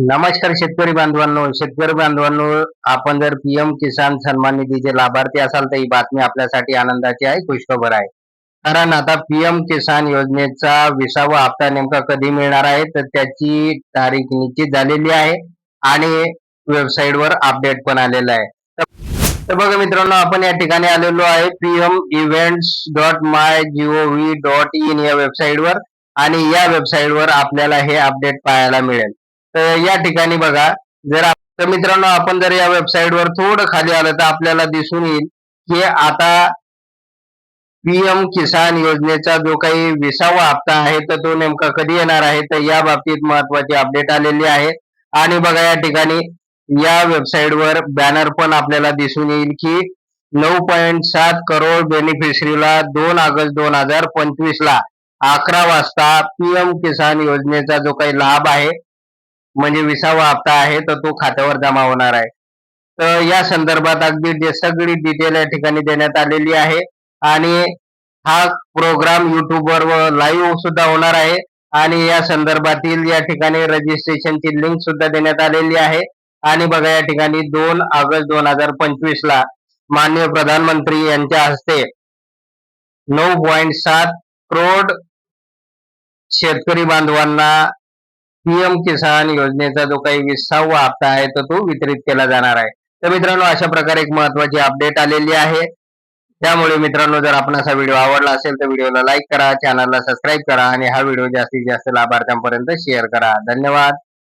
नमस्कार शेतकरी बांधवांनो शेतकरी बांधवांनो आपण जर पीएम किसान सन्मान निधीचे लाभार्थी असाल तर ही बातमी आपल्यासाठी आनंदाची आहे खुशखबर आहे. कारण आता पीएम किसान योजनेचा विसावा हप्ता नेमका कधी मिळणार आहे तर त्याची तारीख निश्चित झालेली आहे आणि वेबसाईटवर अपडेट पण आलेलं आहे. तर- तर बघा मित्रांनो आपण या ठिकाणी आलेलो आहे PM events dot my gov dot in या वेबसाईटवर आणि या वेबसाईटवर आपल्याला हे अपडेट पाहायला मिळेल. तर या ठिकाणी बघा जर तर मित्रांनो आपण जर या वेबसाईट वर थोडं खाली आलं तर आपल्याला दिसून येईल की आता पीएम किसान योजनेचा जो काही विसावा हप्ता आहे तर तो नेमका कधी येणार आहे? तर या बाबतीत महत्वाची अपडेट आलेली आहे. आणि बघा या ठिकाणी या वेबसाईट वर बॅनर पण आपल्याला दिसून येईल की नऊ पॉईंट सात करोड बेनिफिशरीला दोन ऑगस्ट दोन हजार पंचवीस ला अकरा वाजता पीएम किसान योजनेचा जो काही लाभ आहे म्हणजे विसावा हप्ता आहे तर तो खात्यावर जमा होणार आहे. तर या संदर्भात अगदी जे सगळी डिटेल या ठिकाणी देण्यात आलेली आहे. आणि हा प्रोग्राम युट्यूबवर लाईव्ह सुद्धा होणार आहे. आणि या संदर्भातील या ठिकाणी रजिस्ट्रेशनची लिंक सुद्धा देण्यात आलेली आहे. आणि बघा या ठिकाणी दोन ऑगस्ट दोन हजार पंचवीस ला माननीय प्रधानमंत्री यांच्या हस्ते नऊ पॉईंट सात करोड शेतकरी बांधवांना पीएम किसान योजनेचा जो काही विसावा हप्ता आहे तर तो वितरित केला जाणार आहे. तर मित्रांनो अशा प्रकारे एक महत्वाची अपडेट आलेली आहे. त्यामुळे मित्रांनो जर आपण असा व्हिडिओ आवडला असेल तर व्हिडिओला लाईक करा चॅनलला सबस्क्राईब करा आणि हा व्हिडिओ जास्तीत जास्त लाभार्थ्यांपर्यंत शेअर करा. धन्यवाद.